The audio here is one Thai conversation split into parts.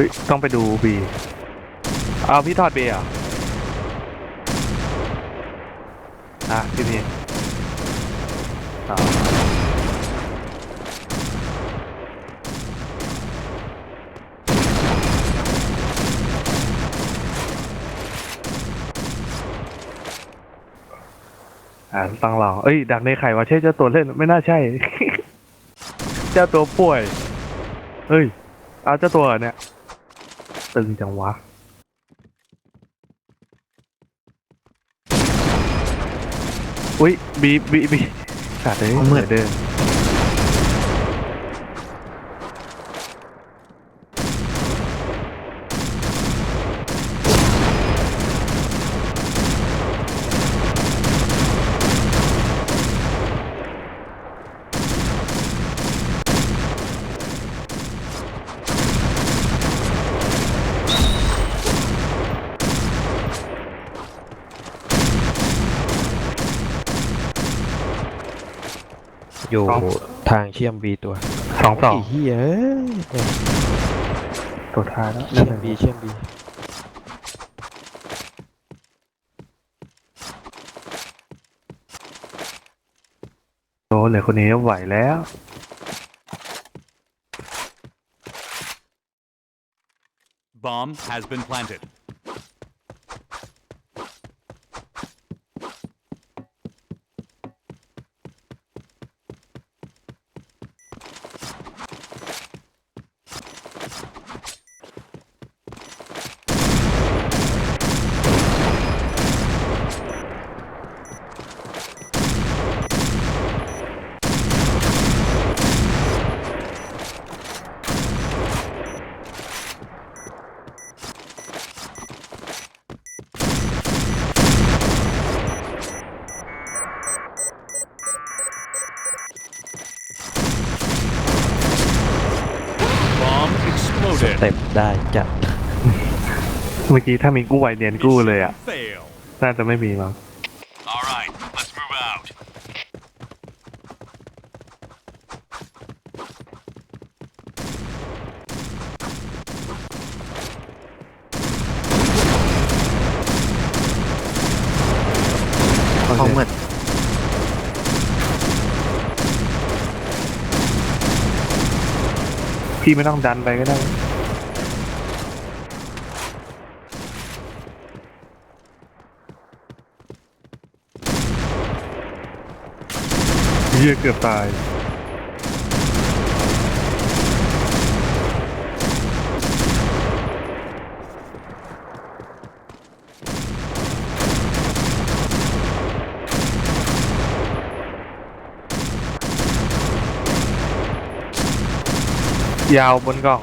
ฮ้ย ต้องไปดูบีเอาพี่ทอดเบียร์อะพี่นี่อ๋ออ่าต้องลองเอ้ย ดักในไข่ว่าใช่เจ้าตัวเล่น ไม่น่าใช่ เจ้าตัวป่วย เฮ้ย เอาเจ้าตัวเนี่ย ตึงจังวะ อุ้ยบีบีบีขาดเลยเอามืดเดิน อยู่ทางเชื่อมบีตัวสองสองไอ้เฮียเอ้ยเนี่ยตัวท้ายแล้วเชื่อมบีเชื่อมบีโอ้เหลือคนนี้ไหวแล้ว Bomb has been planted. ส exploded. เต็ปได้จัดเมื่อกี้ถ้ามีกู้ไวเนียนกู้เลยอะ Fail. น่าจะไม่มีมั้ง All right, let's move out. ห้องมืด พี่ไม่ต้องดันไปก็ได้ เยี่ยเกือบตาย ยาวบนกล่อง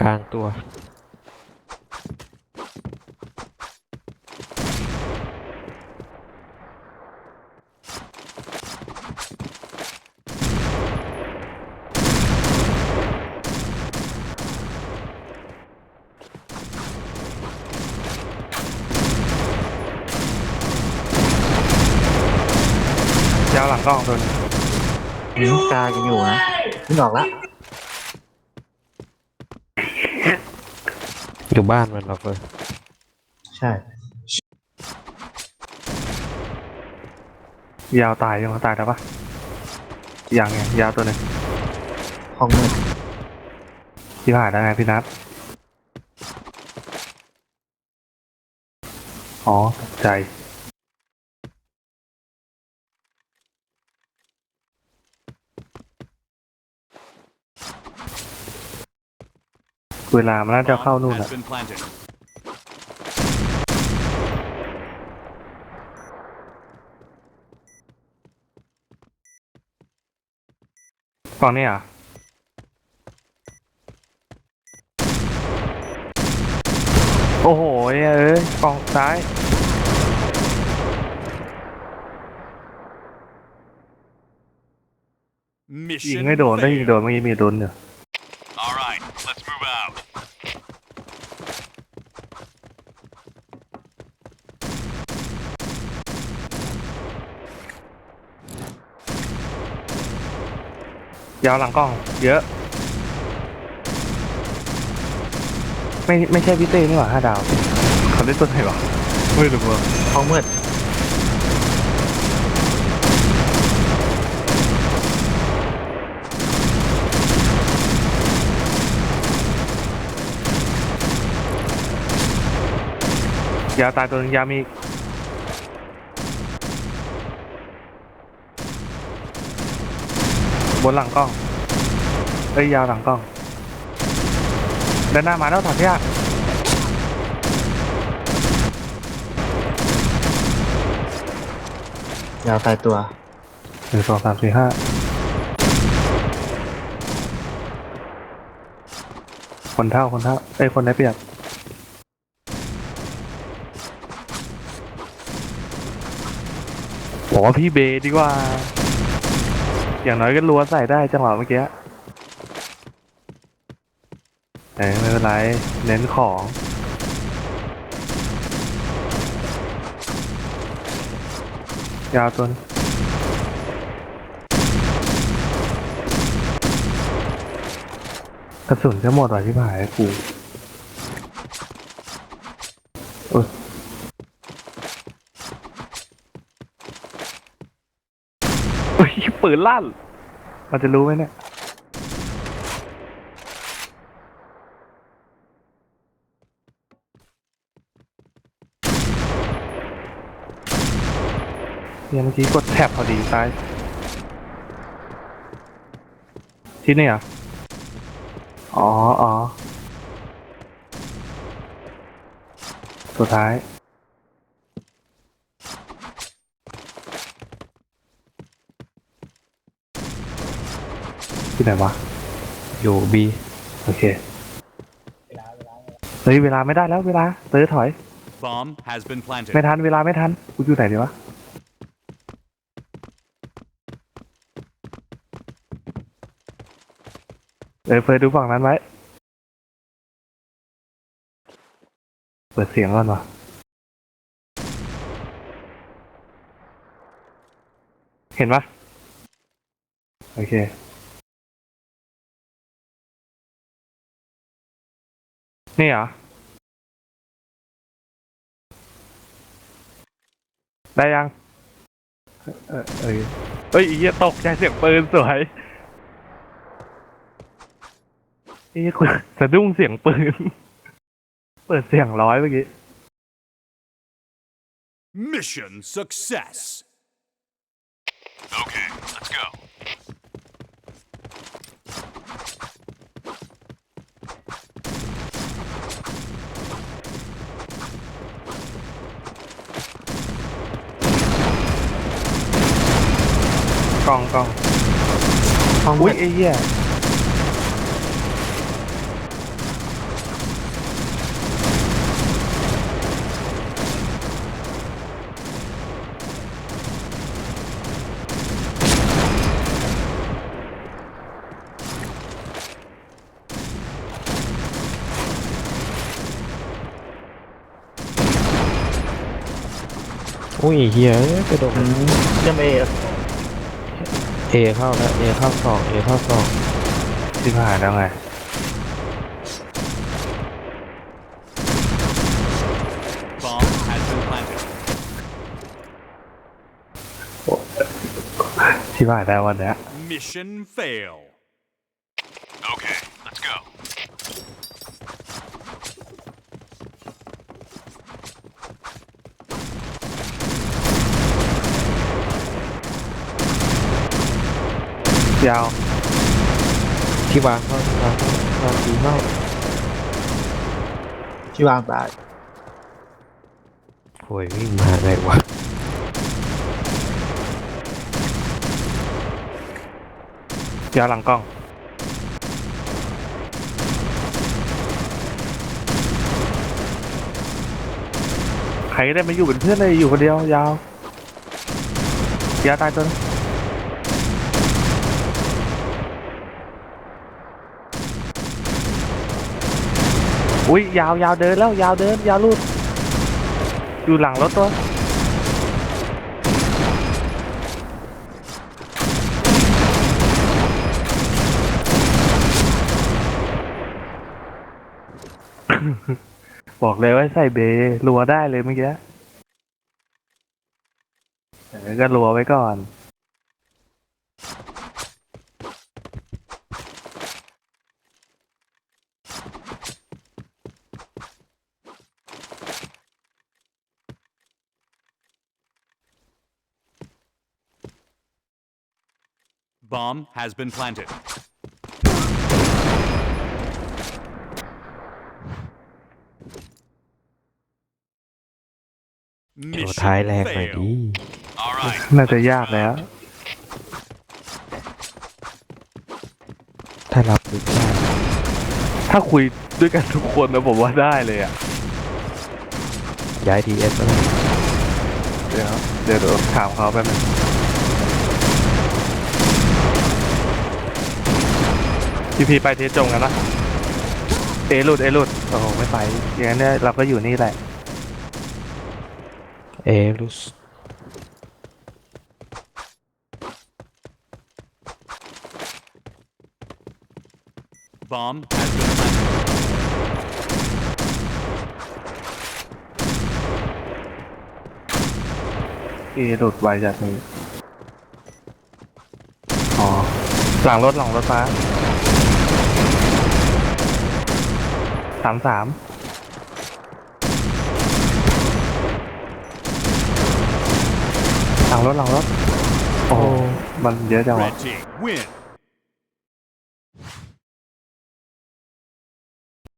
กลางตัว ยาวหลังกล้องตัวนึงนิ้วกายังอยู่นะนึกออกแล้วอยู่บ้านมันหรอกเลยใช่ ยาวตายยังตายแล้วปะยังไงยาวตัวหนึงห้องมืดพี่ผ่านได้ไงพี่นัทอ๋อตกใจ เวลามันน่าจะเข้า Bomb นู่น has อะ been planted. ฝั่งนี้อะโอ้โหเอ้ยกล่องซ้ายยิง Mission ไม่โดนได้ยิงโดน failed. เมื่อกี้มีโดนเนี่ย All right, let's move out. ยาวหลังกล้อง เยอะ ไม่ไม่ใช่พี่เต้นี่หว่าห้าดาวเขาเล่นตัวไหนวะไม่รู้ว่าห้องมืดยาวตายตัวหนึงยาวมีอีก บนหลังกล้องเอ้ยยาวหลังกล้องด้านหน้ามาแล้วถอดยากยาวตายตัวหนึ่งสองสามสี่ห้าคนเท่าคนเท่าเอ้ยคนได้เปรียบบอกว่าพี่เบดีกว่า อย่างน้อยก็รัวใส่ได้จังหวะเมื่อกี้เอ้ยไม่เป็นไรเน้นของยาวตัวกระสุนจะหมดว่ะที่ผายกูโอ้ยโอ้ย ปืนลั่นมันจะรู้ไหมเนี่ยเนี่ยเมื่อกี้กดแท็บพอดีซ้ายที่นี่เหรออ๋ออ๋อสุดท้าย ที่ไหนวะอยู่บีโอเคเฮ้ยเวลาไม่ได้แล้วเวลาเตอถอย Bomb has been planted. ไม่ทันเวลาไม่ทันกูอยู่ไหนดีวะเออเฟิร์สดูฝั่งนั้นไว้ เปิดเสียงก่อนวะเห็นปะโอเค นี่เหรอ ได้ยัง เออเออเอ้ยอ้เหี้ยตกใจเสียงปืนสวยไอ้เหี้ยคุณสะดุ้งเสียงปืน เปิดเสียงร้อยเมื่อกี้ Mission success. Okay, ล้องกล้องห้องมือุ้ยดไอ้เหี้ยอุ้ยเฮียกระโดดอืมเชื่อม เอเอเข้าแล้วเอเข้าสองเอเข้าสองที่ผ่านแล้วไง Bomb has been planted. ที่ผ่านแล้ววันเนี้ย Mission fail. ยาว ที่วางเข้าที่วางเข้าวางบีเข้าที่วางตายโอ้ยวิ่งมาไงวะยาวหลังกล้องใครได้มาอยู่เป็นเพื่อนเลยอยู่คนเดียวยาวยาวตายตัวนึ อุ้ยยาวยาวเดินแล้วยาวเดินยาวลูดอยู่หลังรถตัวบอกเลยว่าใส่เบรัวได้เลยเมื่อกี้ก็รัวไว้ก่อน Bomb has been planted. โชว์ Mission ท้ายแรงหน่อย failed. ดิ All right. น่าจะยากแล้ว ถ้ารับลึกได้ถ้าคุยด้วยกันทุกคนนะผมว่าได้เลยอะ ย้ายทีเอสแล้วเดี๋ยวเดี๋ยวเดี๋ยวถามเขาแป๊บนึง พี่พีไปเทสจงกันนะเอหลุดเอหลุดโอ้โหไม่ไปอย่างนั้นเนี่ยเราก็อยู่นี่แหละ เอลุส Bomb has been planted. เอหลุดไวจากนี้ อ๋อ หลังรถหลังรถฟ้า สามสามหลังรถหลังรถ โอ้ มันเยอะจังวะ Red team win.